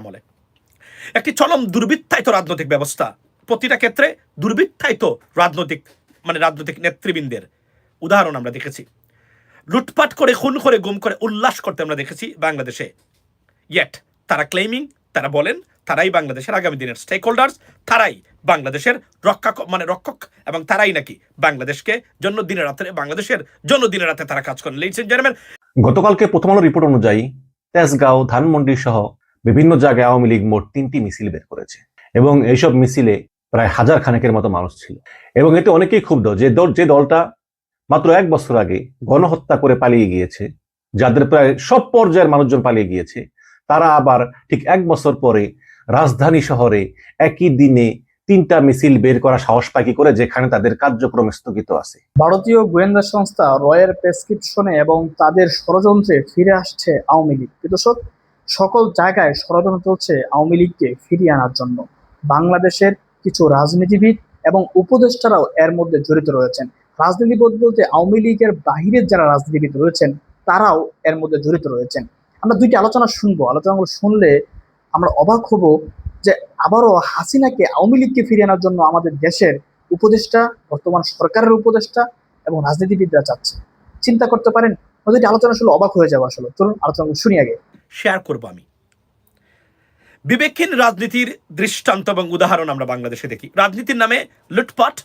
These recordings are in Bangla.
আমলে একটি চরম দুর্বৃত্তায়িত রাজনৈতিক ব্যবস্থা। প্রতিটা ক্ষেত্রে দুর্বৃত্তায়িত রাজনৈতিক মানে রাজনৈতিক নেতৃবৃন্দের উদাহরণ আমরা দেখেছি। লুটপাট করে, খুন করে, গুম করে, উল্লাস করতে আমরা দেখেছি বাংলাদেশে। ইয়েট তারা ক্লেমিং তারা বলেন, তারাই বাংলাদেশের আগামী দিনের স্টেক হোল্ডার্স তারাই বাংলাদেশের রক্ষা মানে রক্ষক, এবং তারাই নাকি বাংলাদেশকে জন্য দিনে রাতে, বাংলাদেশের জন্য দিনে রাতে তারা কাজ করেন। লেডিস এন্ড জেন্টলম্যান গতকালকে প্রথম আলো রিপোর্ট অনুযায়ী তেজগাঁও ধানমন্ডি সহ বিভিন্ন জায়গায় আওয়ামী লীগ মোট তিনটি মিছিল বের করেছে। এবং এইসব মিছিলে প্রায় হাজার খানেকের মতো মানুষ ছিল। এবং এতে অনেকেই ক্ষুব্ধ যে দল, যে দলটা মাত্র এক বছর আগে গণহত্যা করে পালিয়ে গিয়েছে, যাদের প্রায় সব পর্যায়ের মানুষজন পালিয়ে গিয়েছে, তারা আবার ঠিক এক বছর পরে রাজধানী শহরে একই দিনে তিনটা মিছিল বের করা সাহস পায় কি করে, যেখানে তাদের কার্যক্রম স্থগিত আছে। ভারতীয় গোয়েন্দা সংস্থা রয়ের প্রেসক্রিপশনে এবং তাদের ষড়যন্ত্রে ফিরে আসছে আওয়ামী লীগ। সকল জায়গায় ষড়যন্ত্র চলছে আওয়ামী লীগকে ফিরিয়ে আনার জন্য। বাংলাদেশের কিছু রাজনীতিবিদ এবং উপদেষ্টারাও এর মধ্যে জড়িত রয়েছেন। রাজনীতিবিদ বলতে আওয়ামী লীগের বাহিরের যারা রাজনীতিবিদ রয়েছেন, তারাও এর মধ্যে জড়িত রয়েছেন। আমরা দুইটি আলোচনা শুনব। আলোচনাগুলো শুনলে আমরা অবাক হব যে আবারও হাসিনাকে আওয়ামী লীগকে ফিরিয়ে আনার জন্য আমাদের দেশের উপদেষ্টা, বর্তমান সরকারের উপদেষ্টা এবং রাজনীতিবিদরা চাচ্ছে। চিন্তা করতে পারেন আলোচনা শুনলে অবাক হয়ে যাব আসলে। চলুন আলোচনা শুনি আগে। শেয়ার করব আমি। বিবেকহীন রাজনীতির দৃষ্টান্ত এবং উদাহরণ আমরা বাংলাদেশে দেখি। রাজনীতির নামে লুটপাট,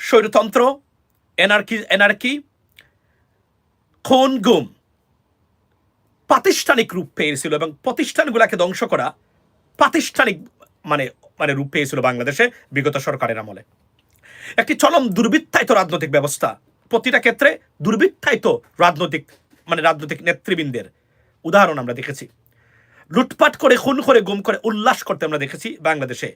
স্বৈরতন্ত্র, এনার্কি এনার্কি খুন গুম প্রাতিষ্ঠানিক রূপ পেয়েছিল এবং প্রতিষ্ঠানগুলোকে ধ্বংস করা প্রাতিষ্ঠানিক মানে মানে রূপ পেয়েছিল বাংলাদেশে বিগত সরকারের আমলে। একটি চরম দুর্বৃত্তায়িত রাজনৈতিক ব্যবস্থা। প্রতিটা ক্ষেত্রে দুর্বৃত্তায়িত রাজনৈতিক মানে রাজনৈতিক নেতৃবৃন্দের উদাহরণ আমরা দেখেছি। লুটপাট করে, খুন করে, গুম করে, উল্লাস করতে আমরা দেখেছি বাংলাদেশে।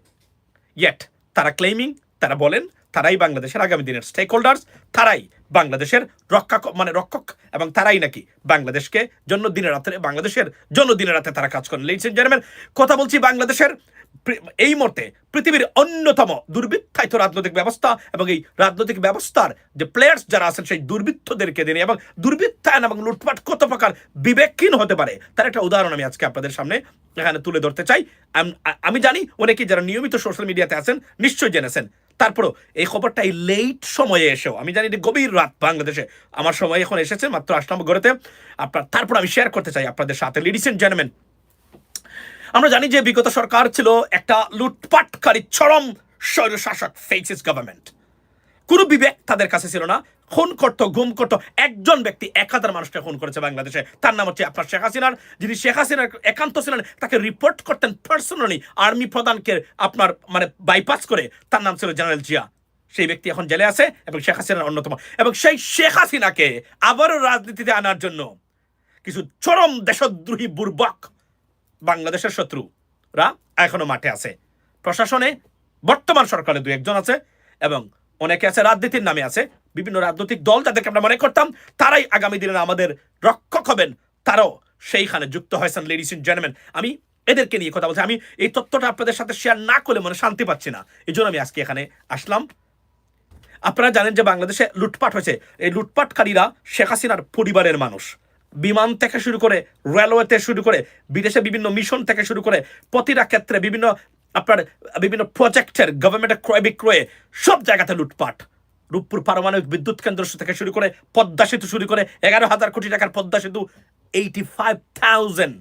ইয়েট তারা ক্লেমিং তারা বলেন, তারাই বাংলাদেশের আগামী দিনের স্টেক হোল্ডার্স তারাই বাংলাদেশের রক্ষা মানে রক্ষক, এবং তারাই নাকি বাংলাদেশকে জন্য দিনে রাতে, বাংলাদেশের জন্য দিনে রাতে তারা কাজ করেন। লেডিস এন্ড জেন্টলম্যান কথা বলছি বাংলাদেশের, এই মুহূর্তে পৃথিবীর অন্যতম দুর্বৃত্তায়িত রাজনৈতিক ব্যবস্থা এবং এই রাজনৈতিক ব্যবস্থার যে প্লেয়ার্স যারা আছেন, সেই দুর্বৃত্তদেরকে দিয়ে এবং দুর্বৃত্তায়ন এবং লুটপাট কত প্রকার বিবেকহীন হতে পারে, তার একটা উদাহরণ আমি আজকে আপনাদের সামনে এখানে তুলে ধরতে চাই। আমি জানি অনেকেই যারা নিয়মিত সোশ্যাল মিডিয়াতে আছেন নিশ্চয়ই জেনেছেন। তারপরও এই খবরটা এই লেট সময়ে এসেও, আমি জানি গভীর রাত বাংলাদেশে, আমার সময় এখন এসেছে মাত্র আসলাম ঘরেতে আপনার, তারপর আমি শেয়ার করতে চাই আপনাদের সাথে। লেডিস এন্ড জেন্টলম্যান আমরা জানি যে বিগত সরকার ছিল একটা লুটপাটকারী চরম স্বৈরশাসক ফেসিস গভর্নমেন্ট কোনো বিবেক তাদের কাছে ছিল না। খুন করতো, গুম করতো। একজন ব্যক্তি এক হাজার মানুষকে খুন করেছে বাংলাদেশে। তার নাম হচ্ছে আপনার শেখ হাসিনার। যিনি শেখ হাসিনার একান্ত ছিলেন, তাকে রিপোর্ট করতেন পার্সোনালি আর্মি প্রধানকে আপনার মানে বাইপাস করে। তার নাম ছিল জেনারেল জিয়া। সেই ব্যক্তি এখন জেলে আছে এবং শেখ হাসিনার অন্যতম। এবং সেই শেখ হাসিনাকে আবারও রাজনীতিতে আনার জন্য কিছু চরম দেশদ্রোহী বুর্বক বাংলাদেশের শত্রুরা এখনও মাঠে আছে। প্রশাসনে বর্তমান সরকারে দু একজন আছে এবং অনেকে আছে রাজনীতির নামে আছে। বিভিন্ন রাজনৈতিক দল যাদেরকে আমরা মনে করতাম, তারাই আগামী দিনে আমাদের রক্ষক হবেন। তারাও সেইখানে যুক্ত হয়েছেন লেডিস এন্ড জেন্টলম্যান আমি এদেরকে নিয়ে কথা বলছি। আমি এই তথ্যটা আপনাদের সাথে শেয়ার না করলে মনে শান্তি পাচ্ছি না। এই জন্য আমি আজকে এখানে আসলাম। আপনারা জানেন যে বাংলাদেশে লুটপাট হয়েছে। এই লুটপাটকারীরা শেখ হাসিনার পরিবারের মানুষ। বিমান থেকে শুরু করে রেলওয়েতে শুরু করে বিদেশে বিভিন্ন মিশন থেকে শুরু করে প্রতিটা ক্ষেত্রে বিভিন্ন আপনার বিভিন্ন প্রজেক্টের গভর্নমেন্টের ক্রয় বিক্রয়ে সব জায়গাতে লুটপাট। রূপপুর পারমাণবিক বিদ্যুৎ কেন্দ্র থেকে শুরু করে পদ্মা সেতু শুরু করে এগারো হাজার কোটি টাকার Padma Setu eighty five thousand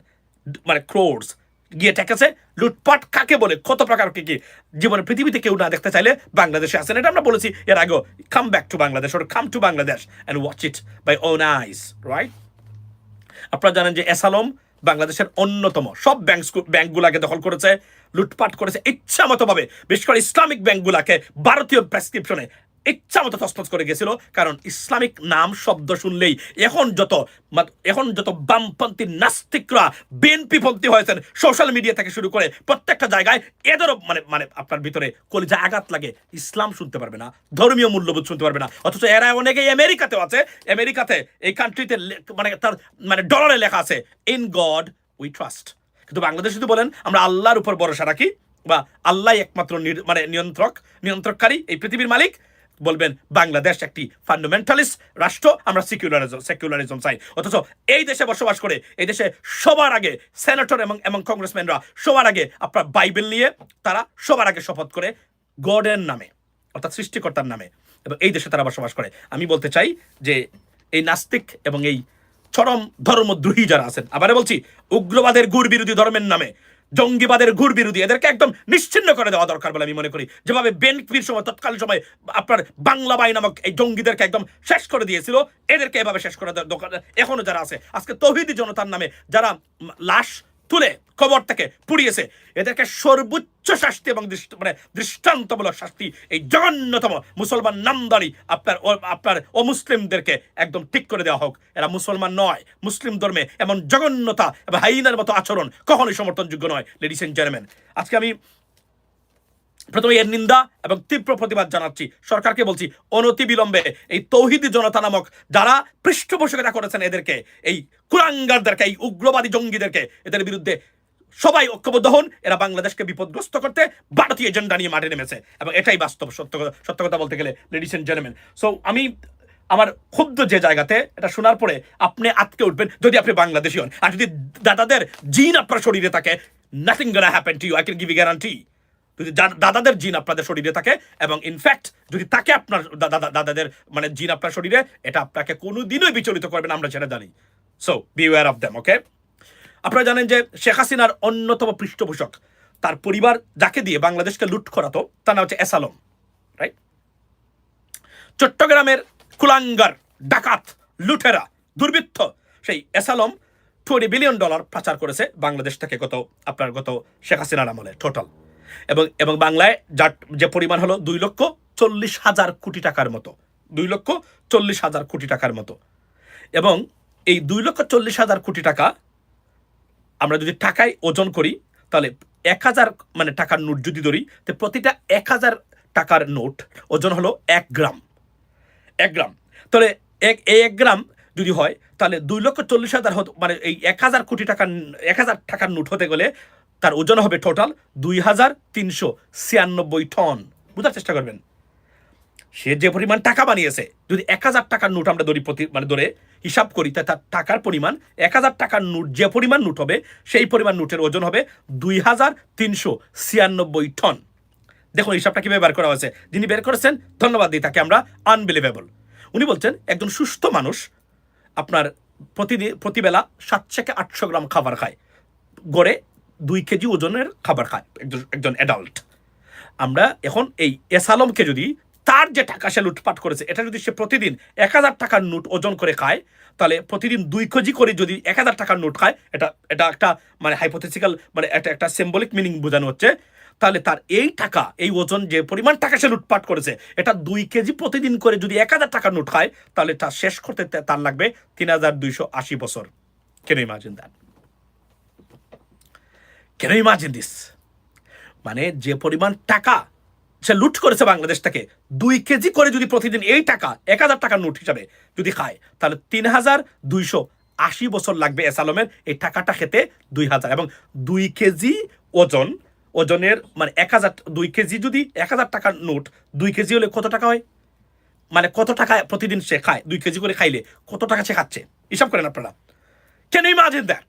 মানে ক্রোর্স গিয়ে ঠেকেছে। লুটপাট কাকে বলে? কত প্রকার কি কি? জীবনে পৃথিবীতে কেউ না দেখতে চাইলে বাংলাদেশে আসেন এটা আমরা বলেছি এর আগে come back to Bangladesh or come to Bangladesh and watch it by own eyes right আপনারা জানেন যে এসালম বাংলাদেশের অন্যতম। সব ব্যাংক ব্যাংকগুলাকে দখল করেছে, লুটপাট করেছে ইচ্ছা মতো ভাবে বিশেষ করে ইসলামিক ব্যাংকগুলাকে ভারতীয় প্রেসক্রিপশনে ইচ্ছা মতো তসনস করে গেছিল, কারণ ইসলামিক নাম শব্দ শুনলেই এখন যত এখন যত বামপন্থী নাস্তিকরা, বিএনপি পন্থী হয়েছেন, সোশ্যাল মিডিয়া থেকে শুরু করে প্রত্যেকটা জায়গায় এদেরও মানে মানে আপনার ভিতরে কলিজা আঘাত লাগে। ইসলাম শুনতে পারবে না, ধর্মীয় মূল্যবোধ শুনতে পারবে না, অথচ এরা অনেকেই আমেরিকাতেও আছে। আমেরিকাতে এই কান্ট্রিতে মানে তার মানে ডলারে লেখা আছে ইন গড উই ট্রাস্ট কিন্তু বাংলাদেশ যদি বলেন, আমরা আল্লাহর উপর ভরসা রাখি, বা আল্লাহ একমাত্র মানে নিয়ন্ত্রক, নিয়ন্ত্রককারী এই পৃথিবীর মালিক বলবেন, বাংলাদেশ একটি ফান্ডামেন্টালিস্ট রাষ্ট্র, আমরা সেকুলারিজম সেকুলারিজম চাই। অথচ এই দেশে বসবাস করে, এই দেশে সবার আগে সেনেটর এবং এবং কংগ্রেসম্যানরা সবার আগে আপনার বাইবেল নিয়ে, তারা সবার আগে শপথ করে গডের নামে, অর্থাৎ সৃষ্টিকর্তার নামে। এবং এই দেশে তারা বসবাস করে। আমি বলতে চাই যে এই নাস্তিক এবং এই চরম ধর্মদ্রোহী যারা আছেন আবার বলছি, উগ্রবাদের গুড় বিরোধী ধর্মের নামে জঙ্গিবাদের ঘুর বিরোধী, এদেরকে একদম নিশ্চিন্ন করে দেওয়া দরকার বলে আমি মনে করি। যেভাবে বেনপির সময় তৎকালীন সময় আপনার বাংলা বাই নামক এই জঙ্গিদেরকে একদম শেষ করে দিয়েছিল, এদেরকে এভাবে শেষ করে দরকার। এখনও যারা আছে, আজকে তহিদি জনতার নামে যারা লাশ তুলে কবর থেকে পুড়িয়েছে। এদেরকে সর্বোচ্চ শাস্তি এবং মানে দৃষ্টান্তমূলক শাস্তি, এই জঘন্যতম মুসলমান নামদারি আপনার আপনার অমুসলিমদেরকে একদম ঠিক করে দেওয়া হোক। এরা মুসলমান নয়, মুসলিম ধর্মে এমন জঘন্যতা এবং হাইনার মতো আচরণ কখনোই সমর্থনযোগ্য নয়। লেডিস এন্ড জেন্টলম্যান আজকে আমি প্রথমে এর নিন্দা এবং তীব্র প্রতিবাদ জানাচ্ছি। সরকারকে বলছি, অনতি বিলম্বে এই তৌহিদি জনতা নামক যারা পৃষ্ঠপোষকতা করেছেন এদেরকে, এই কুরাঙ্গারদেরকে এই উগ্রবাদী জঙ্গিদেরকে, এদের বিরুদ্ধে সবাই ঐক্যবদ্ধ হন। এরা বাংলাদেশকে বিপদগ্রস্ত করতে ভারতীয় এজেন্ডা নিয়ে মাঠে নেমেছে এবং এটাই বাস্তব, সত্য সত্য কথা বলতে গেলে লেডিস এন্ড জেন্টলম্যান সো আমি আমার ক্ষুব্ধ যে জায়গাতে, এটা শোনার পরে আপনি আটকে উঠবেন যদি আপনি বাংলাদেশি হন। আর যদি দাদাদের জিন আপনার শরীরে থাকে nothing gonna happen to you I can give you guarantee যদি দাদাদের জিন আপনাদের শরীরে থাকে এবং ইনফ্যাক্ট যদি থাকে আপনার দাদা- দাদাদের মানে জিন আপনার শরীরে, এটা আপনাকে কোনো দিনই বিচলিত করবে না, আমরা সেটা জানি। So be aware of them okay আপনারা জানেন যে শেখ হাসিনার অন্যতম পৃষ্ঠপোষক, তার পরিবার যাকে দিয়ে বাংলাদেশকে লুট করাতো তার নাম হচ্ছে এসালম রাইট চট্টগ্রামের কুলাঙ্গার, ডাকাত, লুটেরা, দুর্বৃত্ত, সেই এসালম টোয়েন্টি বিলিয়ন ডলার পাচার করেছে বাংলাদেশ থেকে গত, আপনার গত শেখ হাসিনার আমলে টোটাল এবং এবং বাংলায় যার, যে পরিমাণ হলো দুই লক্ষ চল্লিশ হাজার কোটি টাকার মতো। দুই লক্ষ চল্লিশ হাজার কোটি টাকার মতো। এবং এই দুই লক্ষ চল্লিশ হাজার কোটি টাকা আমরা যদি টাকায় ওজন করি, তাহলে এক হাজার মানে টাকার নোট যদি ধরি, তো প্রতিটা এক হাজার টাকার নোট ওজন হলো এক গ্রাম। এক গ্রাম। তাহলে এক এক গ্রাম যদি হয়, তাহলে দুই লক্ষ চল্লিশ হাজার হতো মানে এই এক হাজার কোটি টাকার, এক হাজার টাকার নোট হতে গেলে তার ওজন হবে টোটাল দুই হাজার তিনশো ছিয়ানব্বই টন বুঝার চেষ্টা করবেন। সে যে পরিমাণ টাকা বানিয়েছে, যদি এক হাজার টাকার নোট আমরা ধরি প্রতি মানে ধরে হিসাব করি, তা তার টাকার পরিমাণ, এক হাজার টাকার নোট যে পরিমাণ নোট হবে, সেই পরিমাণ নোটের ওজন হবে দুই হাজার তিনশো ছিয়ানব্বই টন দেখুন হিসাবটা কীভাবে বের করা হয়েছে। যিনি বের করেছেন, ধন্যবাদ দিই তাকে আমরা আনবিলিভেবল উনি বলছেন, একজন সুস্থ মানুষ আপনার প্রতিদিন প্রতিবেলা সাত থেকে আটশো গ্রাম খাবার খায়। গড়ে দুই কেজি ওজনের খাবার খায়, একজন একজন অ্যাডাল্ট আমরা এখন এই এসালমকে যদি তার যে টাকা সে লুটপাট করেছে, এটা যদি সে প্রতিদিন এক হাজার টাকার নোট ওজন করে খায়, তাহলে প্রতিদিন দুই কেজি করে যদি এক হাজার টাকার নোট খায়, এটা এটা একটা মানে হাইপোথেটিক্যাল মানে একটা একটা সিম্বলিক মিনিং বোঝানো হচ্ছে, তাহলে তার এই টাকা, এই ওজন যে পরিমাণ টাকা সে লুটপাট করেছে, এটা দুই কেজি প্রতিদিন করে যদি এক হাজার টাকার নোট খায়, তাহলে তা শেষ করতে তার লাগবে তিন হাজার দুইশো আশি বছর। Can imagine that can imagine this মানে যে পরিমাণ টাকা সে লুট করেছে বাংলাদেশটাকে, দুই কেজি করে যদি প্রতিদিন এই টাকা, এক হাজার টাকার নোট হিসাবে যদি খায়, তাহলে তিন হাজার দুইশো আশি বছর লাগবে এসালমের এই টাকাটা খেতে দুই হাজার। এবং দুই কেজি ওজন, ওজনের মানে এক হাজার, দুই কেজি যদি এক হাজার টাকার নোট, দুই কেজি হলে কত টাকা হয়? মানে কত টাকা প্রতিদিন সে খায়, দুই কেজি করে খাইলে কত টাকা সে খাচ্ছে? হিসাব করেন আপনারা। কেন ইমাজিন দ্যাট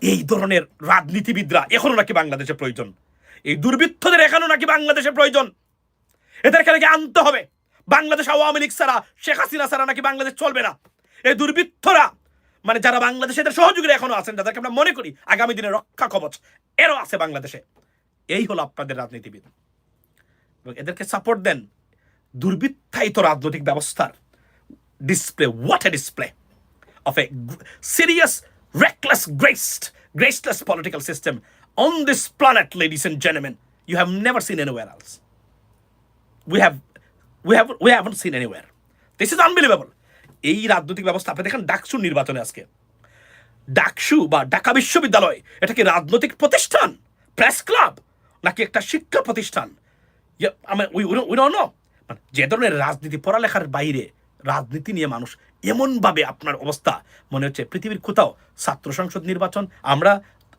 এই ধরনের রাজনীতিবিদরা এখনও নাকি বাংলাদেশে প্রয়োজন। এই দুর্বৃত্তদের এখনও নাকি বাংলাদেশে প্রয়োজন। এদেরকে নাকি আনতে হবে। বাংলাদেশ আওয়ামী লীগ ছাড়া শেখ হাসিনা ছাড়া নাকি বাংলাদেশ চলবে না। এই দুর্বৃত্তরা মানে যারা বাংলাদেশে এদের সহযোগীরা এখনও আছেন যাদেরকে আমরা মনে করি আগামী দিনে রক্ষা কবচ এরও আছে বাংলাদেশে। এই হলো আপনাদের রাজনীতিবিদ। এবং এদেরকে সাপোর্ট দেন দুর্বৃত্তায়িত রাজনৈতিক ব্যবস্থার display what a display a g- serious, reckless, graced, graceless political system on this planet, ladies and gentlemen, you have never seen anywhere else. We have, we have, we haven't seen anywhere. This is unbelievable. এই রাজনৈতিক ব্যবস্থা আপনি দেখেন ডাকসুর নির্বাচনে আজকে ডাকসু বা ঢাকা বিশ্ববিদ্যালয় এটা কি রাজনৈতিক প্রতিষ্ঠান প্রেস ক্লাব নাকি একটা শিক্ষা প্রতিষ্ঠান ইয়ে. মানে যে ধরনের রাজনীতি পড়ালেখার বাইরে রাজনীতি নিয়ে মানুষ এমনভাবে আপনার অবস্থা, মনে হচ্ছে পৃথিবীর কোথাও ছাত্র সংসদ নির্বাচন, আমরা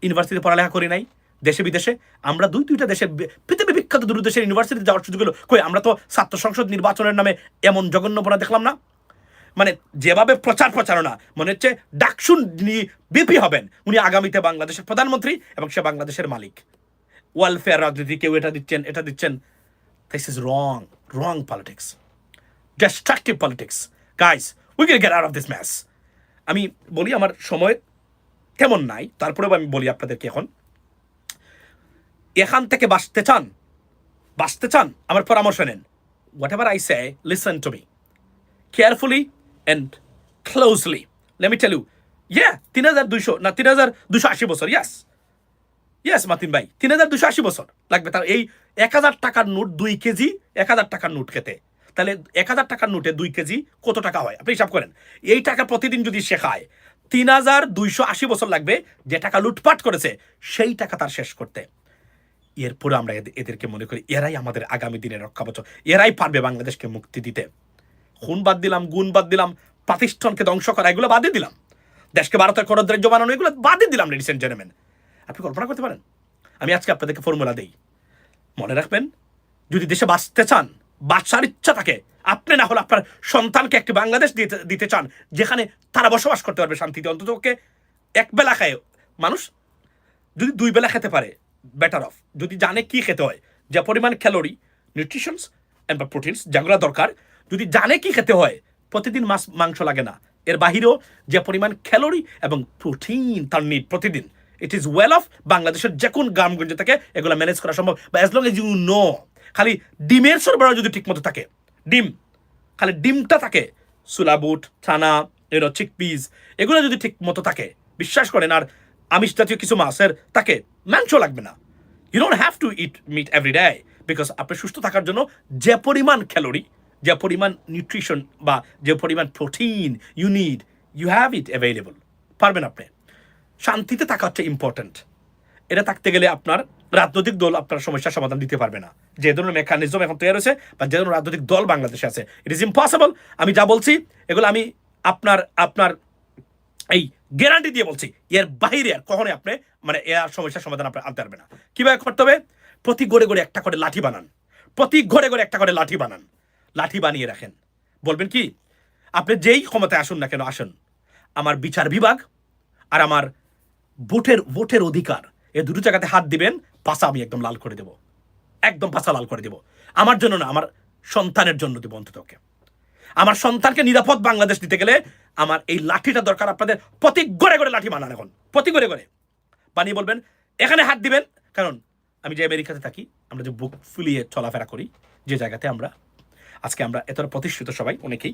ইউনিভার্সিটিতে পড়ালেখা করি নাই, দেশে বিদেশে, আমরা দুই দুইটা দেশে পৃথিবী বিশ্ববিখ্যাত দূরদেশের ইউনিভার্সিটিতে যাওয়ার সুযোগ হলো কই, আমরা তো ছাত্র সংসদ নির্বাচনের নামে এমন জঘন্যপনা দেখলাম না? মানে যেভাবে প্রচার প্রচারণা, মনে হচ্ছে ডাকসুন বিপি হবেন, উনি আগামীতে বাংলাদেশের প্রধানমন্ত্রী এবং সে বাংলাদেশের মালিক। ওয়েলফেয়ার রাজনীতি কেউ এটা দিচ্ছেন এটা দিচ্ছেন this is wrong wrong politics destructive politics Guys, we can get out of this mess. আমি বলি আমার সময় তেমন নাই তারপরেও আমি বলি আপনাদেরকে এখন। এখান থেকে বাঁচতে চান বাঁচতে চান আমার পরামর্শ নেন। Whatever I say listen to me carefully and closely let me tell you yeah তিন হাজার দুইশো না তিন হাজার দুশো আশি বছর ইয়াস ইয়েস মাতিন ভাই তিন হাজার দুশো আশি বছর। লাগবে তার এই এক হাজার টাকার নোট দুই কেজি এক হাজার টাকার নোট খেতে। তাহলে এক হাজার টাকার নোটে দুই কেজি কত টাকা হয়? আপনি হিসাব করেন। এই টাকা প্রতিদিন যদি শেখায় তিন হাজার দুইশো আশি বছর লাগবে যে টাকা লুটপাট করেছে, সেই টাকা তার শেষ করতে। এরপরে আমরা এদের- এদেরকে মনে করি, এরাই আমাদের আগামী দিনের রক্ষা বছর এরাই পারবে বাংলাদেশকে মুক্তি দিতে। খুন বাদ দিলাম, গুণ বাদ দিলাম প্রাতিষ্ঠানকে ধ্বংস করা, এগুলো বাদই দিলাম। দেশকে ভারতের করদ্রাজ্য বানানো, এগুলো বাদই দিলাম লেডিস এন্ড জেন্টলম্যান আপনি কল্পনা করতে পারেন? আমি আজকে আপনাদেরকে ফর্মুলা দেই। মনে রাখবেন, যদি দেশে বাঁচতে চান বাচ্চার ইচ্ছা থাকে। আপনি না হলে আপনার সন্তানকে একটি বাংলাদেশ দিতে দিতে চান, যেখানে তারা বসবাস করতে পারবে শান্তিতে। অন্তত ওকে এক বেলা খায়। মানুষ যদি দুই বেলা খেতে পারে বেটার অফ যদি জানে কি খেতে হয়, যে পরিমাণ ক্যালোরি নিউট্রিশনস অ্যান্ড বা প্রোটিনস যেগুলো দরকার। যদি জানে কি খেতে হয়, প্রতিদিন মাছ, মাংস লাগে না। এর বাহিরেও যে পরিমাণ ক্যালোরি এবং প্রোটিন তার নিড প্রতিদিন ইট ইজ ওয়েল অফ বাংলাদেশের যে কোন গ্রামগঞ্জে থেকে এগুলো ম্যানেজ করা সম্ভব। বা as long as you know খালি ডিমের সরবরাহ যদি ঠিকমতো থাকে, ডিম, খালি ডিমটা থাকে সুলাবুট ছানা এরো চিকপিস এগুলো যদি ঠিক মতো থাকে, বিশ্বাস করেন, আর আমিষ জাতীয় কিছু মাছের তাকে মাংস লাগবে না। You don't have to eat meat every day because আপনি সুস্থ থাকার জন্য যে পরিমাণ ক্যালোরি যে পরিমাণ নিউট্রিশন বা যে পরিমাণ protein you need you have it available পারবেন আপনি। শান্তিতে থাকা হচ্ছে ইম্পর্ট্যান্ট এটা থাকতে গেলে আপনার রাজনৈতিক দল আপনার সমস্যার সমাধান দিতে পারবে না। যে ধরনের মেকানিজম এখন তৈরি হয়েছে বা যে ধরনের রাজনৈতিক দল বাংলাদেশে আছে ইট ইজ ইম্পসিবল আমি যা বলছি, এগুলো আমি আপনার আপনার এই গ্যারান্টি দিয়ে বলছি, এর বাইরে আর কখনোই আপনি মানে এর সমস্যার সমাধান আপনার আনতে পারবে না। কীভাবে করতে হবে? প্রতি গড়ে গড়ে একটা করে লাঠি বানান। প্রতি ঘরে ঘরে একটা করে লাঠি বানান। লাঠি বানিয়ে রাখেন। বলবেন কি, আপনি যেই ক্ষমতায় আসুন না কেন, আসুন। আমার বিচার বিভাগ আর আমার ভোটের ভোটের অধিকার এই দুটো জায়গাতে হাত দিবেন। পাশা আমি একদম লাল করে দেব। একদম পাশা লাল করে দেব। আমার জন্য না, আমার সন্তানের জন্য দেবো অন্তত ওকে। আমার সন্তানকে নিরাপদ বাংলাদেশ দিতে গেলে আমার এই লাঠিটা দরকার আপনাদের। প্রতি গড়ে গড়ে লাঠি বানান এখন। প্রতি গড়ে গড়ে বানিয়ে বলবেন, এখানে হাত দিবেন। কারণ আমি যে আমেরিকাতে থাকি, আমরা যে বুক ফুলিয়ে চলাফেরা করি, যে জায়গাতে আমরা, আজকে আমরা এতটা প্রতিষ্ঠিত সবাই, অনেকেই,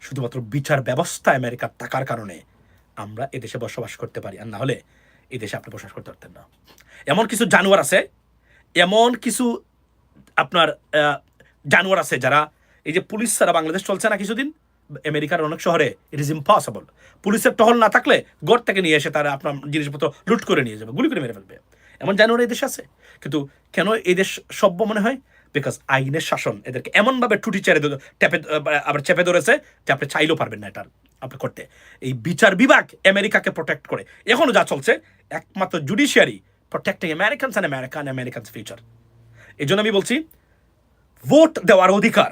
শুধুমাত্র বিচার ব্যবস্থা আমেরিকার থাকার কারণে আমরা এদেশে বসবাস করতে পারি। আর না হলে এই দেশে আপনি বসবাস করতে পারতেন না। এমন কিছু জানোয়ার আছে, এমন কিছু আপনার জানোয়ার আছে যারা এই যে পুলিশ ছাড়া বাংলাদেশ চলছে না কিছুদিন? আমেরিকার অনেক শহরে ইট ইজ ইম্পসিবল পুলিশের টহল না থাকলে গড় থেকে নিয়ে এসে তারা আপনার জিনিসপত্র লুট করে নিয়ে যাবে, গুলি করে মেরে ফেলবে। এমন জানোয়ার এই দেশে আছে। কিন্তু কেন এই দেশ সভ্য মনে হয়? বিকজ আইনের শাসন, এদেরকে এমনভাবে টুটি চেড়ে টেপে আবার চেপে ধরেছে যে আপনি চাইলেও পারবেন না এটার আপনি করতে। এই বিচার বিভাগ আমেরিকাকে প্রোটেক্ট করে। এখনও যা চলছে, একমাত্র judiciary protecting Americans and American Americans future এই জন্য আমি বলছি ভোট দেওয়ার অধিকার।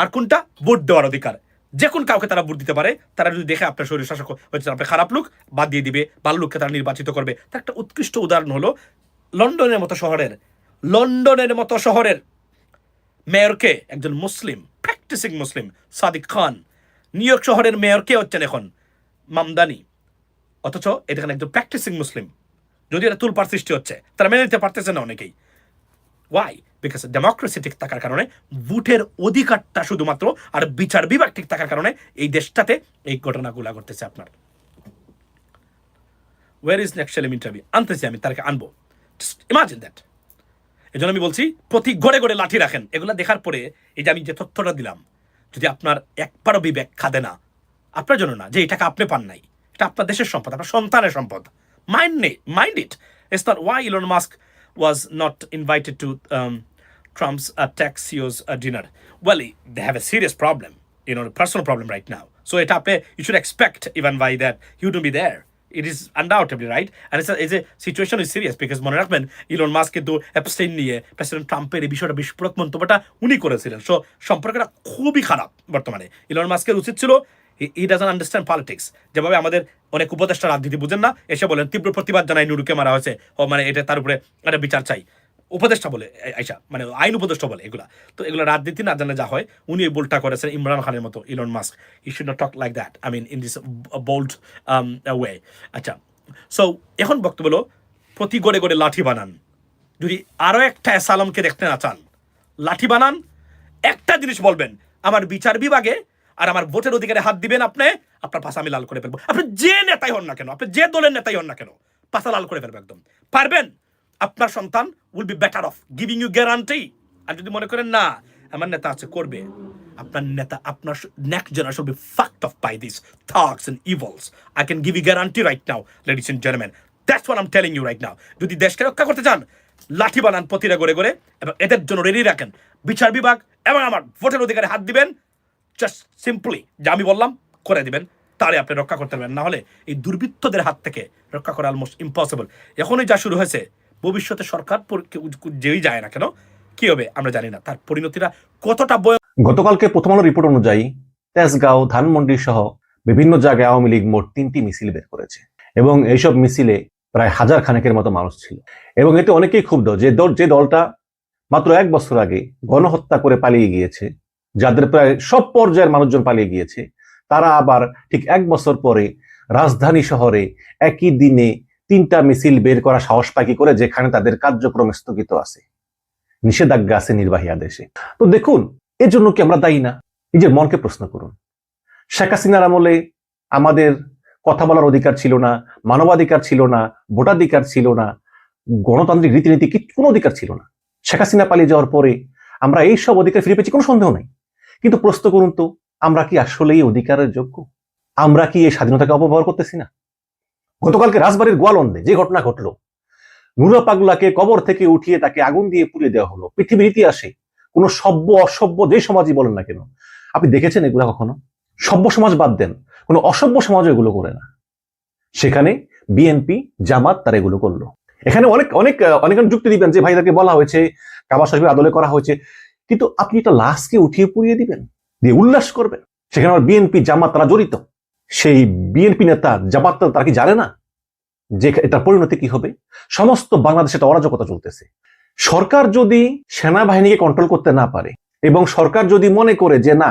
আর কোনটা? ভোট দেওয়ার অধিকার। যে কোন কাউকে তারা ভোট দিতে পারে, তারা যদি দেখে আপনার শরীর শাসক হচ্ছে আপনি খারাপ লোক, বাদ দিয়ে দিবে। ভালো লোককে তারা নির্বাচিত করবে। তার একটা উৎকৃষ্ট উদাহরণ হলো, লন্ডনের মতো শহরের, লন্ডনের মতো শহরের মেয়রকে, একজন মুসলিম প্র্যাকটিসিং মুসলিম, সাদিক খান। নিউ ইয়র্ক শহরের মেয়র কে হচ্ছেন এখন মামদানি। অথচ এখানে একজন প্র্যাকটিসিং মুসলিম। যদি এটা তুলপার সৃষ্টি হচ্ছে, তারা মেনে নিতে পারতেছে না অনেকেই। ওয়াই বিকজ ডেমোক্রেসি ঠিক থাকার কারণে, ভোটের অধিকারটা শুধুমাত্র আর বিচার বিভাগ ঠিক থাকার কারণে এই দেশটাতে এই ঘটনাগুলো ঘটতেছে আপনার। ওয়ার ইজ নেক্সট ইন্টারভিউ আনতেছি আমি, তারকে আনব। ইমাজিন দ্যাট এই আমি বলছি প্রতি গড়ে গড়ে লাঠি রাখেন এগুলো দেখার পরে এই যে আমি যে তথ্যটা দিলাম যদি আপনার একবারও বিবেক খাদে না আপনার জন্য না যে এই টাকা আপনি পান নাই এটা আপনার দেশের সম্পদ আপনার সন্তানের সম্পদ মাইন্ড নেই mind it it's not why Elon Musk was not invited to um, Trump's uh, tax CEO's uh, dinner. Well, they have a serious problem, you know, a personal problem right now. So it up, you should expect even by that is undoubtedly right a, it's a situation is serious because মনে রাখবেন ইলন মাস্ক কিন্তু অ্যাপস্টেইন নিয়ে প্রেসিডেন্ট ট্রাম্পের এই বিষয়টা বিস্ফোরক মন্তব্যটা উনি করেছিলেন। সো সম্পর্কটা খুবই খারাপ বর্তমানে। ইলন মাস্কের উচিত ছিল ই ডাজন আন্ডারস্ট্যান্ড পলিটিক্স যেভাবে আমাদের অনেক উপদেষ্টা রাজনীতি বুঝেন না এসে বলেন তীব্র প্রতিবাদ জানাই নুরুকে মারা হয়েছে। ও মানে এটা তার উপরে একটা বিচার চাই। উপদেষ্টা বলে আইসা মানে আইন উপদেষ্টা বলে এগুলা। তো এগুলো রাজনীতি না জানলে যা হয়, উনি এই বোল্ডটা করেছেন ইমরান খানের মতো Elon Musk he should not talk like that I mean in this bold way আচ্ছা সো এখন বক্তব্য হলো, প্রতি গড়ে গড়ে লাঠি বানান। যদি আরও একটা অ্যাসালামকে দেখতে না চান, লাঠি বানান, একটা জিনিস বলবেন, আমার বিচার বিভাগে আর আমার ভোটের অধিকারে হাত দিবেন আপনি, আপনার পাশা আমি লাল করে ফেলব। আপনি যে নেতাই হন না কেন, আপনি যে দলের নেতাই হন না কেন, পাশা লাল করে ফেলব একদম। পারবেন? আপনার সন্তান will be better off giving you guarantee আর যদি মনে করেন, না, আমার নেতা আছে, করবে। আপনার নেতা, আপনার next generation be fucked off by this thoughts and evils I can give you guarantee right now ladies and gentleman that's what I'm telling you right now যদি দেশকে রক্ষা করতে চান, লাঠি বানান প্রতিটা করে করে এবং এদের জন্য রেডি রাখেন। বিচার বিভাগ এবং আমার ভোটের অধিকারে হাত দিবেন। জাস্ট সিম্পলি যা আমি বললাম, করে দিবেন। তাহলে আপনি রক্ষা করতে পারবেন। না হলে এই দুর্বৃত্তদের হাত থেকে রক্ষা করা অলমোস্ট ইম্পসিবল এখনই যা শুরু হয়েছে ভবিষ্যতে সরকার যেই যায় না কেন, কি হবে আমরা জানি না। তার পরিণতিটা কতটা বয় গতকালকে প্রথম আলো রিপোর্ট অনুযায়ী তেজগাঁও, ধানমন্ডি সহ বিভিন্ন জায়গায় আওয়ামী লীগ মোট তিনটি মিছিল বের করেছে। এবং এইসব মিছিলে প্রায় হাজার খানেকের মতো মানুষ ছিল। এবং এতে অনেকেই ক্ষুব্ধ যে দল যে দলটা মাত্র এক বছর আগে গণহত্যা করে পালিয়ে গিয়েছে, যাদের প্রায় সব পর্যায়ের মানুষজন পালিয়ে গিয়েছে, তারা আবার ঠিক এক বছর পরে রাজধানী শহরে একই দিনে তিনটা মিছিল বের করা সাহস পায় কি করে যেখানে তাদের কার্যক্রম স্থগিত আছে। নিষেধাজ্ঞা আছে নির্বাহী আদেশে। তো দেখুন এর জন্য কি আমরা দায়ী না? নিজের মনকে প্রশ্ন করুন। শেখ হাসিনার আমলে আমাদের কথা বলার অধিকার ছিল না, মানবাধিকার ছিল না, ভোটাধিকার ছিল না, গণতান্ত্রিক রীতিনীতি কি কোনো অধিকার ছিল না। শেখ হাসিনা পালিয়ে যাওয়ার পরে আমরা এই সব অধিকার ফিরে পেয়েছি, কোনো সন্দেহ নাই। কিন্তু প্রশ্ন করুন তো, আমরা কি আসলে এই অধিকারের যোগ্য? আমরা কি এই স্বাধীনতাকে অপব্যবহার করতেছি না? গতকালকে রাজবাড়ির গোয়ালন্দে যে ঘটনা ঘটলো, নুরা পাগলাকে কবর থেকে উঠিয়ে তাকে আগুন দিয়ে পুড়িয়ে দেওয়া হলো। পৃথিবীর ইতিহাসে কোনো সভ্য, অসভ্য যে সমাজই বলেন না কেন, আপনি দেখেছেন এগুলো কখনো? সভ্য সমাজ বাদ দেন, কোনো অসভ্য সমাজ এগুলো করে না। সেখানে বিএনপি, জামাত তারা এগুলো করল। এখানে অনেক অনেক অনেক যুক্তি দিবেন যে ভাই তাকে বলা হয়েছে, কাবা শরীফের আদলে করা হয়েছে। কিন্তু আপনি এটা লাশকে উঠিয়ে পুড়িয়ে দিবেন, দিয়ে উল্লাস করবেন। সেখানে আমার বিএনপি, জামাত তারা জড়িত। সেই বিএনপি নেতা জামাত তারা কি জানে না যে এটার পরিণতি কি হবে? সমস্ত বাংলাদেশে একটা অরাজকতা চলতেছে। সরকার যদি সেনাবাহিনীকে কন্ট্রোল করতে না পারে এবং সরকার যদি মনে করে যে না,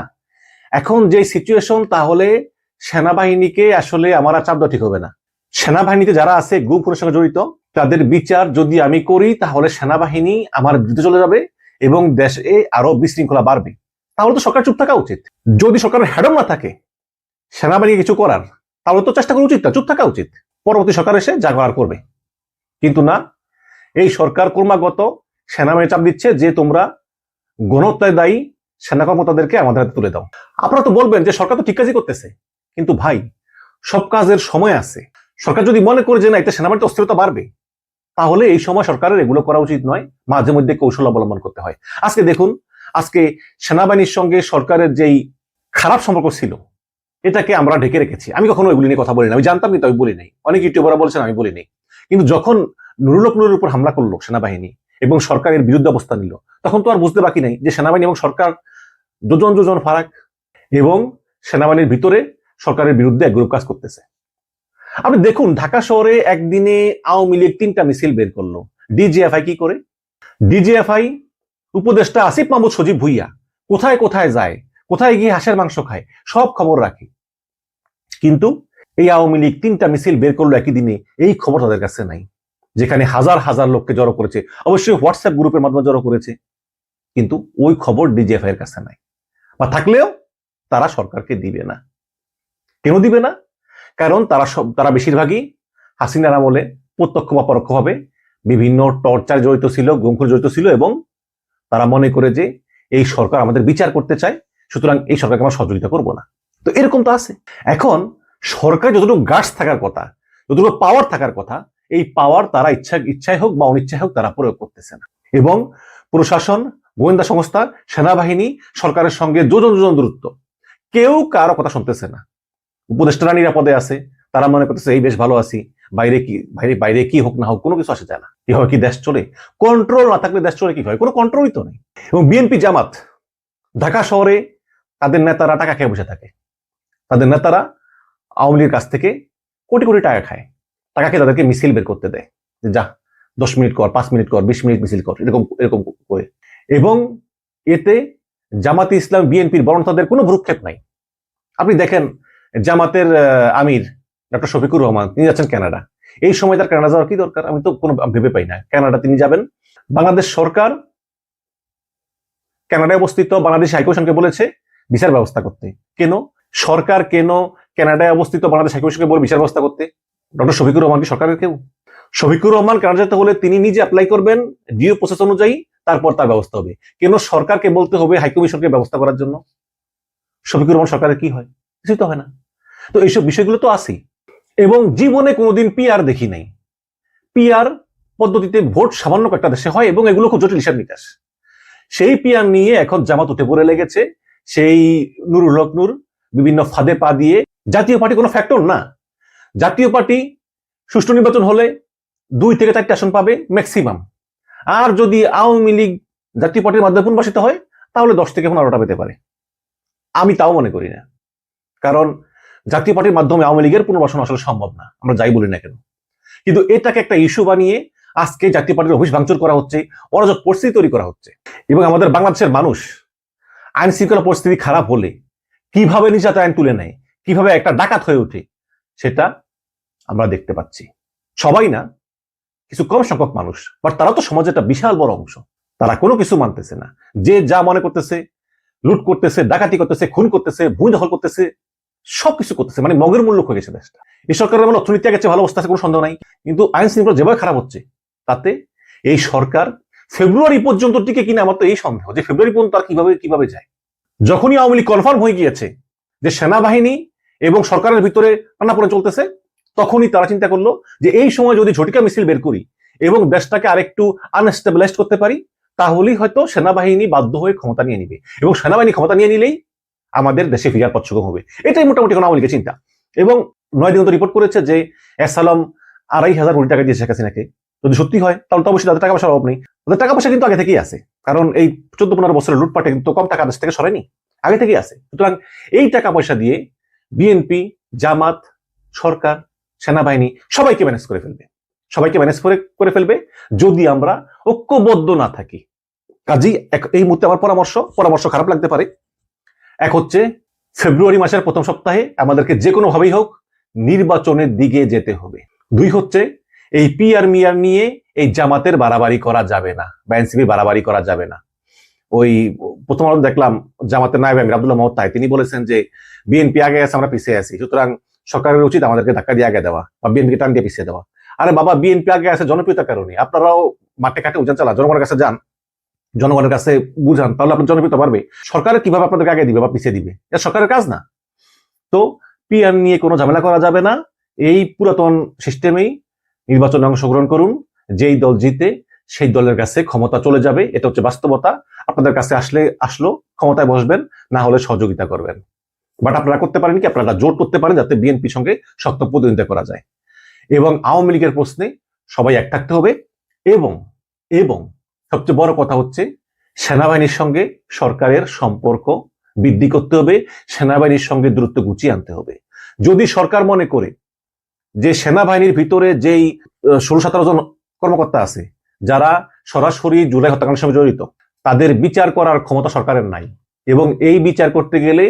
এখন যে সিচুয়েশন তাহলে সেনাবাহিনীকে আসলে আমার আর চাপ ঠিক হবে না। সেনাবাহিনীতে যারা আছে গুমপুরের সঙ্গে জড়িত, তাদের বিচার যদি আমি করি তাহলে সেনাবাহিনী আমার বিরুদ্ধে চলে যাবে এবং দেশে আরও বিশৃঙ্খলা বাড়বে। তাহলে তো সরকার চুপ থাকা উচিত। যদি সরকারের হ্যাডম না থাকে সেনাবাহিনী কিছু করার, তাহলে তো চেষ্টা করা উচিত না, চুপ থাকা উচিত। পরবর্তী সরকার এসে যা করার করবে। কিন্তু না, এই সরকার ক্রমাগত সেনাবাহিনী চাপ দিচ্ছে যে তোমরা গণহত্যায় দায়ী সেনা কর্মকর্তাদেরকে আমাদের হাতে তুলে দাও। আপনারা তো বলবেন যে সরকার তো ঠিক কাজই করতেছে। কিন্তু ভাই, সব কাজের সময় আছে। সরকার যদি মনে করে যে না এটা সেনাবাহিনীতে অস্থিরতা বাড়বে, তাহলে এই সময় সরকারের এগুলো করা উচিত নয়, মাঝে মধ্যে কৌশল অবলম্বন করতে হয়। আজকে দেখুন, আজকে সেনাবাহিনীর সঙ্গে সরকারের যেই খারাপ সম্পর্ক ছিল এটাকে আমরা ঢেকে রেখেছি। আমি কখনো এগুলি নিয়ে কথা বলি না আমি জানতাম কিন্তু আমি বলি নাই অনেক ইউটিউবাররা বলছেন আমি বলি নাই কিন্তু যখন নুরুলক নুরের উপর হামলা করল সেনাবাহিনী এবং সরকারের বিরুদ্ধে অবস্থান নিল, তখন তো আর বুঝতে বাকি নাই যে সেনাবাহিনী এবং সরকার দুজন দুজন ফারাক এবং সেনাবাহিনীর ভিতরে সরকারের বিরুদ্ধে এক গ্রুপ কাজ করতেছে। আপনি দেখুন, ঢাকা শহরে একদিনে আওয়ামী লীগ তিনটা মিছিল বের করল। ডিজিএফআই কি করে? ডিজিএফআই উপদেষ্টা আসিফ মাহমুদ সজীব ভুইয়া কোথায় কোথায় যায়, কোথায় গিয়ে হাঁসের মাংস খায়, সব খবর রাখে। কিন্তু এই আওয়ামী লীগ তিনটা মিছিল বের করল একই দিনে, এই খবর তাদের কাছে নাই। যেখানে হাজার হাজার লোককে জড়ো করেছে, অবশ্যই হোয়াটসঅ্যাপ গ্রুপের মাধ্যমে জড়ো করেছে, কিন্তু ওই খবর ডিজিএফআই এর কাছে নাই। বা থাকলেও তারা সরকারকে দিবে না। কেন দিবে না? কারণ তারা সব, তারা বেশিরভাগই হাসিনার আমলে প্রত্যক্ষ বা পরোক্ষভাবে বিভিন্ন টর্চার জড়িত ছিল, গুমখুর জড়িত ছিল এবং তারা মনে করে যে এই সরকার আমাদের বিচার করতে চায়, সুতরাং এই সরকারকে আমরা সহযোগিতা করব না। তো এরকম তো আছে। এখন সরকার যতটুকু গার্ডস থাকার কথা, যতটুকু পাওয়ার থাকার কথা, এই পাওয়ার তারা ইচ্ছা ইচ্ছায় হোক বা অনিচ্ছায় হোক তারা প্রয়োগ করতেছে না। এবং প্রশাসন, গোয়েন্দা সংস্থা, সেনাবাহিনী, সরকারের সঙ্গে যোজন যোজন দূরত্ব। কেউ কারও কথা শুনতেছে না। উপদেষ্টারা নিরাপদে আছে, তারা মনে করতেছে, এই বেশ ভালো আছি। বাইরে কি বাইরে বাইরে কি হোক না হোক, কোনো কিছু আসে যায় না। কীভাবে কি দেশ চলে? কন্ট্রোল না থাকলে দেশ চলে কি হয় কোনো কন্ট্রোলই তো নেই। এবং বিএনপি জামাত, ঢাকা শহরে তাদের নেতারা টাকা খেয়ে বসে থাকে। তাদের নেতারা আওয়ামী লীগের কাছ থেকে কোটি কোটি টাকা খায়। টাকা খেয়ে তাদেরকে মিছিল বের করতে দেয়। যে যা, দশ মিনিট কর, পাঁচ মিনিট কর, বিশ মিনিট মিছিল কর, এরকম এরকম করে। এবং এতে জামাতে ইসলাম, বিএনপির বরং তাদের কোনো ভ্রুক্ষেপ নাই। আপনি দেখেন, জামাতের আমির ডক্টর শফিকুর রহমান, তিনি যাচ্ছেন কানাডা। এই সময় তার কানাডা যাওয়ার কি দরকার? আমি তো কোনো ভেবে পাই না। কানাডা তিনি যাবেন। বাংলাদেশ সরকার কানাডায় অবস্থিত বাংলাদেশ হাইকমিশনকে বলেছে বিচার ব্যবস্থা করতে। কেন? সরকার কেন কানাডায় অবস্থিত বাংলাদেশ হাইকমিশনকে বলে বিচার ব্যবস্থা করতে? ডক্টর শফিকুর রহমান কি সরকারের কেউ? শফিকুর রহমান কানাডা যেতে হলে তিনি নিজে অ্যাপ্লাই করবেন ডিও প্রসেস অনুযায়ী তারপর তার ব্যবস্থা হবে। কেন সরকারকে বলতে হবে হাইকমিশনকে ব্যবস্থা করার জন্য? শফিকুর রহমান সরকারের কি হয়? কিছুই তো হয় না। তো এইসব বিষয়গুলো তো আছেই। এবং জীবনে কোনোদিন পিআর দেখি নাই। পিআর পদ্ধতিতে ভোট সামান্য কয়েকটা দেশে হয় এবং এগুলো খুব জটিল হিসাব নিকাশ। সেই পিআর নিয়ে এখন জামাত উঠে পড়ে লেগেছে। সেই নুরুল হক নূর বিভিন্ন ফাঁদে পা দিয়ে জাতীয় পার্টি কোনো ফ্যাক্টর না। জাতীয় পার্টি সুষ্ঠু নির্বাচন হলে দুই থেকে চারটি আসন পাবে ম্যাক্সিমাম আর যদি আওয়ামী লীগ জাতীয় পার্টির মাধ্যমে পুনর্বাসিত হয়, তাহলে দশ থেকে পনেরোটা পেতে পারে। আমি তাও মনে করি না। কারণ জাতীয় পার্টির মাধ্যমে আওয়ামী লীগের পুনর্বাসন আসলে সম্ভব না। আমরা যাই বলি না কেন। কিন্তু এটাকে একটা ইস্যু বানিয়ে আজকে জাতীয় পার্টির অফিস ভাঙচুর করা হচ্ছে, অরাজক পরিস্থিতি তৈরি করা হচ্ছে। এবং আমাদের বাংলাদেশের মানুষ আইন শৃঙ্খলা পরিস্থিতি খারাপ হলে কীভাবে আইন তুলে নেয়, কীভাবে একটা ডাকাত হয়ে ওঠে, সেটা আমরা দেখতে পাচ্ছি। সবাই না, কিছু কম সংখ্যক মানুষ বাট তারা তো সমাজের একটা বিশাল বড় অংশ। তারা কোনো কিছু মানতেছে না। যে যা মনে করতেছে, লুট করতেছে, ডাকাতি করতেছে, খুন করতেছে, ভূমি দখল করতেছে, সবকিছু করতেছে মানে মগের মূল্য হয়ে গেছে দেশটা। এই সরকারের মানে অর্থনীতি চেয়ে ভালো অবস্থা আছে, কোনো সন্দেহ নাই। কিন্তু আইন শৃঙ্খলা যেভাবে খারাপ হচ্ছে, তাতে এই সরকার ফেব্রুয়ারি পর্যন্ত টিকে কিনা আমার তো এই সন্দেহ, যে ফেব্রুয়ারি পর্যন্ত আর কীভাবে কীভাবে যায়। যখনই আওয়ামী লীগ কনফার্ম হয়ে গিয়েছে যে সেনাবাহিনী এবং সরকারের ভিতরে টানাপোড়েন চলতেছে, তখনই তারা চিন্তা করল যে এই সময় যদি ঝটিকা মিছিল বের করি এবং দেশটাকে আরেকটু আনস্টেবিলাইজ করতে পারি, তাহলেই হয়তো সেনাবাহিনী বাধ্য হয়ে ক্ষমতা নিয়ে নিবে। এবং সেনাবাহিনী ক্ষমতা নিয়ে নিলেই আমাদের দেশে ফিরার সুগম হবে। এটাই মোটামুটি কোনো আওয়ামী লীগের চিন্তা। এবং নয় দিন রিপোর্ট করেছে যে এসালাম আড়াই হাজার কোটি টাকা দিয়েছে শেখ হাসিনাকে যদি সত্যি হয়, তাহলে তো অবশ্যই তাদের টাকা পয়সার অভাব নেই। তাদের টাকা পয়সা কিন্তু আগে থেকেই আছে। কারণ এই চোদ্দ পনেরো বছরের লুটপাটে কিন্তু কম টাকা দেশ থেকে সরেনি। আগে থেকেই আছে। সুতরাং এই টাকা পয়সা দিয়ে বিএনপি জামাত, সরকার, সেনাবাহিনী সবাইকে ম্যানেজ করে ফেলবে। সবাইকে ম্যানেজ করে করে ফেলবে যদি আমরা ঐক্যবদ্ধ না থাকি। কাজেই এই মুহূর্তে আমার পরামর্শ পরামর্শ খারাপ লাগতে পারে। এক হচ্ছে ফেব্রুয়ারি মাসের প্রথম সপ্তাহে আমাদেরকে যে কোনো ভাবেই হোক নির্বাচনের দিকে যেতে হবে। দুই হচ্ছে এই পি আর মিয়ার নিয়ে এই জামাতের বাড়াবাড়ি করা যাবে না বা এনসিপি বাড়াবাড়ি করা যাবে না। ওই প্রথম আলো দেখলাম জামাতের নায়ব আমির আব্দুল্লাহ মোহাম্মদ তাই তিনি বলেছেন যে বিএনপি আগে আছে, আমরা পিছিয়ে আছি। সুতরাং সরকারের উচিত আমাদেরকে ধাক্কা দিয়ে আগে দেওয়া বা বিএনপি টান দিয়ে পিছিয়ে দেওয়া। আরে বাবা, বিএনপি আগে আছে জনপ্রিয়তার কারণে। আপনারাও মাঠে কাটে উজান চালা জনগণের কাছে যান, জনগণের কাছে বুঝান, তাহলে আপনার জনপ্রিয়তা বাড়বে। সরকার কীভাবে আপনাদেরকে আগে দিবে বা পিছিয়ে দিবে? এটা সরকারের কাজ না। তো পিআর নিয়ে কোনো ঝামেলা করা যাবে না। এই পুরাতন সিস্টেমেই নির্বাচনে অংশগ্রহণ করুন। যেই দল জিতে, সেই দলের কাছে ক্ষমতা চলে যাবে। এটা হচ্ছে বাস্তবতা। আপনাদের কাছে আসলে আসলো, ক্ষমতায় বসবেন, না হলে সহযোগিতা করবেন। বাট আপনারা করতে পারেন কি? আপনারা জোর করতে পারেন যাতে বিএনপির সঙ্গে শক্ত প্রতিদ্বন্দ্বিতা করা যায়। এবং আওয়ামী লীগের প্রশ্নে সবাই এক থাকতে হবে। এবং এবং সবচেয়ে বড় কথা হচ্ছে, সেনাবাহিনীর সঙ্গে সরকারের সম্পর্ক বৃদ্ধি করতে হবে। সেনাবাহিনীর সঙ্গে দূরত্ব গুছিয়ে আনতে হবে। যদি সরকার মনে করে যে সেনাবাহিনীর ভিতরে যেই ষোলো সতেরো জন কর্মকর্তা আছে, যারা সরাসরি জুলাই হত্যাকাণ্ডের সঙ্গে জড়িত, তাদের বিচার করার ক্ষমতা সরকারের নাই। এবং এই বিচার করতে গেলে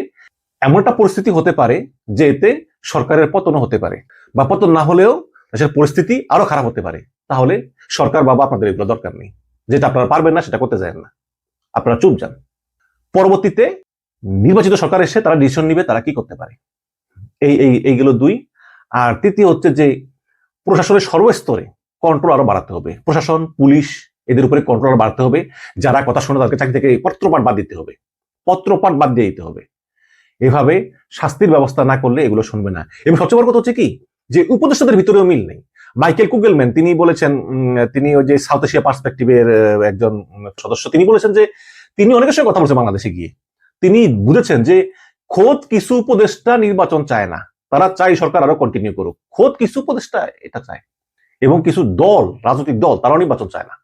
এমনটা পরিস্থিতি হতে পারে যে এতে সরকারের পতনও হতে পারে, বা পতন না হলেও দেশের পরিস্থিতি আরও খারাপ হতে পারে। তাহলে সরকার বাবা, আপনাদের এগুলো দরকার নেই। যেটা আপনারা পারবেন না, সেটা করতে যায় না। আপনারা চুপ যান। পরবর্তীতে নির্বাচিত সরকার এসে তারা ডিসিশন নিবে তারা কি করতে পারে। এই এই, এইগুলো দুই। আর তৃতীয় হচ্ছে যে প্রশাসনের সর্বস্তরে কন্ট্রোল আরও বাড়াতে হবে। প্রশাসন, পুলিশ, এদের উপরে কন্ট্রোল আরও বাড়াতে হবে। যারা কথা শুনে তাদেরকে চাকরি থেকে পত্রপাঠ বাদ দিতে হবে। পত্রপাঠ বাদ দিয়ে দিতে হবে। এভাবে শাস্তির ব্যবস্থা না করলে এগুলো শুনবে না। এবং সবচেয়ে বড় কথা হচ্ছে কি? যে উপদেষ্টাদের ভিতরেও মিল নেই। মাইকেল কুগেলম্যান, তিনি বলেছেন তিনি ওই যে সাউথ এশিয়া পার্সপেক্টিভের একজন সদস্য, তিনি বলেছেন যে তিনি অনেকের সঙ্গে কথা বলছেন বাংলাদেশে গিয়ে। তিনি বুঝেছেন যে খোদ কিছু উপদেষ্টা নির্বাচন চায় না। তারা চাই সরকার আরও কন্টিনিউ করুক। খোদ কিছু উপদেষ্টা এটা চায়। এবং কিছু দল, রাজনৈতিক দল, তারাও নির্বাচন চায় না।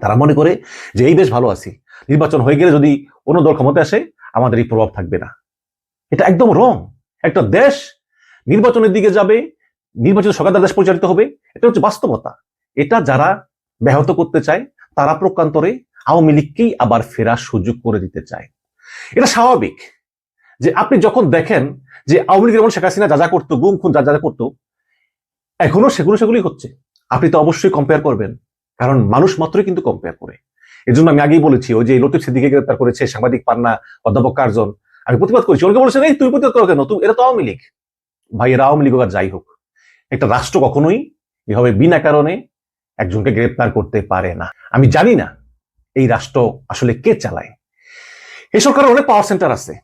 তারা মনে করে যে, এই দেশ ভালো আছি। নির্বাচন হয়ে গেলে যদি অন্য দল ক্ষমতা আসে, আমাদের এই প্রভাব থাকবে না। এটা একদম রং একটা দেশ নির্বাচনের দিকে যাবে, নির্বাচিত সরকার দেশ পরিচালিত হবে, এটা হচ্ছে বাস্তবতা। এটা যারা ব্যাহত করতে চায়, তারা প্রকান্তরে আওয়ামী লীগকেই আবার ফেরার সুযোগ করে দিতে চায়। এটা স্বাভাবিক। যে আপনি যখন দেখেন যে আওয়ামী লীগের যেমন শেখ হাসিনা যা যা করতো, গুম, খুন, যা যা করতো, এখনও সেগুলো সেগুলোই হচ্ছে। আপনি তো অবশ্যই কম্পেয়ার করবেন, কারণ মানুষ মাত্রই কিন্তু কম্পেয়ার করে। এই জন্য আমি আগেই বলেছি, ওই যে লতিফ সিদ্দিকে গ্রেপ্তার করেছে সাংবাদিক পান্না অধ্যাপক কার্জন আমি প্রতিবাদ করেছি। অনেকে বলেছেন, এই তুই প্রতিবাদ করো কেন? তুমি এরা তো আওয়ামী লীগ। ভাই, এরা আওয়ামী লীগ আর যাই হোক, একটা রাষ্ট্র কখনোই এভাবে বিনা কারণে একজনকে গ্রেপ্তার করতে পারে না। আমি জানি না এই রাষ্ট্র আসলে কে চালায়। এই সরকারের অনেক পাওয়ার সেন্টার আছে।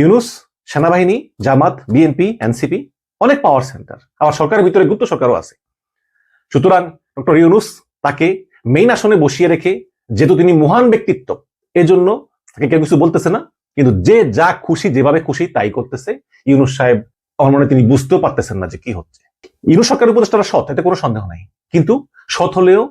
ইউনুস, সেনাবাহিনী, জামাত বিএনপি এনসিপি অনেক পাওয়ার সেন্টার আবার সরকারের ভিতরে গুপ্ত সরকারও আছে। সুতরাং ডক্টর ইউনুস তাকে মেইন আসনে বসিয়ে রেখে, যেহেতু তিনি মহান ব্যক্তিত্ব, এজন্য তাকে কেউ কিছু বলতেছে না, কিন্তু যে যা খুশি, যেভাবে খুশি তাই করতেছে। ইউনুস সাহেব আমার মনে তিনি বুঝতেও পারতেছেন না যে কি হচ্ছে। ইউনুস সরকারের উপদেষ্টারা সৎ, এতে কোনো সন্দেহ নাই। কিন্তু সৎ হলেও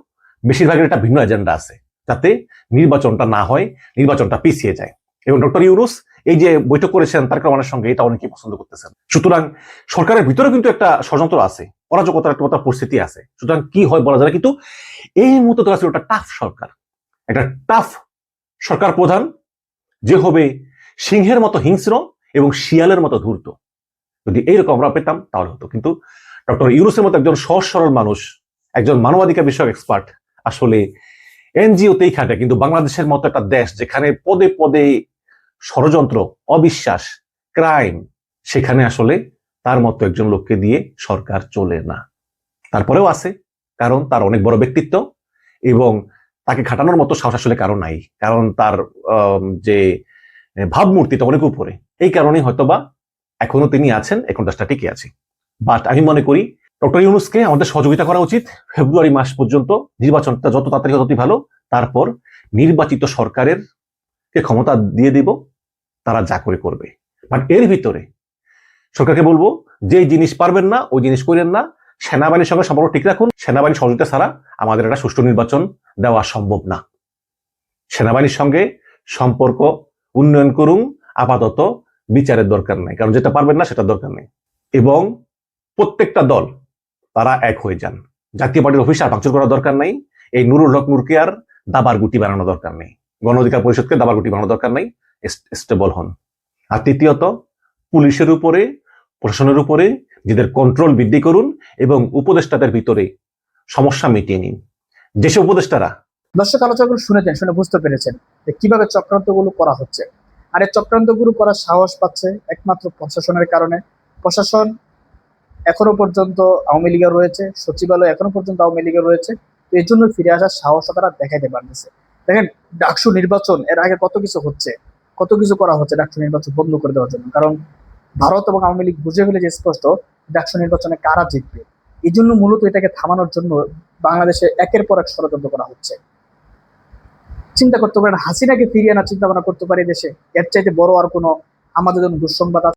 বেশিরভাগের একটা ভিন্ন এজেন্ডা আছে, যাতে নির্বাচনটা না হয়, নির্বাচনটা পিছিয়ে যায়। এবং ডক্টর ইউনুস এই যে বৈঠক করেছেন তারেক রহমানের সঙ্গে, এটা অনেকেই পছন্দ করতেছেন। সুতরাং সরকারের ভিতরে কিন্তু একটা ষড়যন্ত্র আছে, অরাজকতার একটা পরিস্থিতি আছে। সুতরাং কি হয় বলা যায়। কিন্তু এই মুহূর্তে আছে ওটা টাফ সরকার। একটা টাফ সরকার প্রধান, যে হবে সিংহের মতো হিংস্র এবং শিয়ালের মতো ধূর্ত। যদি এইরকম আমরা পেতাম, তাহলে হতো। কিন্তু ডক্টর ইউনুসের মতো একজন সহজ সরল মানুষ, একজন মানবাধিকার বিষয়ক এক্সপার্ট আসলে এনজিওতেই খাটে। কিন্তু বাংলাদেশের মতো একটা দেশ, যেখানে পদে পদে ষড়যন্ত্র, অবিশ্বাস ক্রাইম সেখানে আসলে তার মতো একজন লোককে দিয়ে সরকার চলে না। তারপরেও আছে, কারণ তার অনেক বড় ব্যক্তিত্ব এবং তাকে খাটানোর মতো সাহস আসলে কারণ নাই। কারণ তার যে ভাবমূর্তিটা অনেক উপরে, এই কারণেই হয়তোবা এখনও তিনি আছেন, এখন দেশটা টিকে আছে। বাট আমি মনে করি ডক্টর ইউনুসকে আমাদের সহযোগিতা করা উচিত। ফেব্রুয়ারি মাস পর্যন্ত নির্বাচনটা যত তাড়াতাড়ি ততই ভালো। তারপর নির্বাচিত সরকারের কে ক্ষমতা দিয়ে দিব তারা যা করে করবে। বাট এর ভিতরে সরকারকে বলব যে জিনিস পারবেন না, ওই জিনিস করেন না। সেনাবাহিনীর সঙ্গে সম্পর্ক ঠিক রাখুন। সেনাবাহিনী সহযোগিতা ছাড়া আমাদের একটা সুষ্ঠু নির্বাচন দেওয়া সম্ভব না। সেনাবাহিনীর সঙ্গে সম্পর্ক উন্নয়ন করুন। আপাতত বিচারের দরকার নেই। কারণ যেটা পারবেন না সেটা দরকার নেই। এবং প্রত্যেকটা দল, তারা এক হয়ে যান। জাতীয় পার্টির অফিস আর ভাঙচুর করার দরকার নেই। এই নুরুল হক নুরকে আর দাবার গুটি বানানো দরকার নেই। গণ অধিকার পরিষদকে দাবার গুটি বানানো দরকার নেই। স্টেবল হন। আর তৃতীয়ত, পুলিশের উপরে, প্রশাসনের উপরে নিজেদের কন্ট্রোল বৃদ্ধি করুন এবং উপদেষ্টাদের ভিতরে সমস্যা মিটিয়ে নিন। যেসব উপদেষ্টারা দর্শক আলোচনাগুলো শুনেছেন, শুনে বুঝতে পেরেছেন যে কীভাবে চক্রান্তগুলো করা হচ্ছে। আর এই চক্রান্তগুলো করার সাহস পাচ্ছে একমাত্র প্রশাসনের কারণে। প্রশাসন এখনও পর্যন্ত আওয়ামী লীগের রয়েছে, সচিবালয় এখনও পর্যন্ত আওয়ামী লীগের রয়েছে। তো এই জন্য ফিরে আসার সাহস তারা দেখাইতে পারতেছে। দেখেন, ডাকসু নির্বাচন, এর আগে কত কিছু হচ্ছে। কত কিছু করা হচ্ছে ডাকসু নির্বাচন বন্ধ করে দেওয়ার জন্য? কারণ ভারত এবং আওয়ামী লীগ বুঝে ফেলেছে স্পষ্ট ডাকসু নির্বাচনে কারা জিতবে। এই জন্য মূলত এটাকে থামানোর জন্য বাংলাদেশে একের পর এক ষড়যন্ত্র করা হচ্ছে। চিন্তা করতে পারেন, হাসিনাকে ফিরিয়ে আনার চিন্তা ভাবনা করতে পারে দেশে। এর চাইতে বড় আর কোনো আমাদের জন্য দুঃসংবাদ?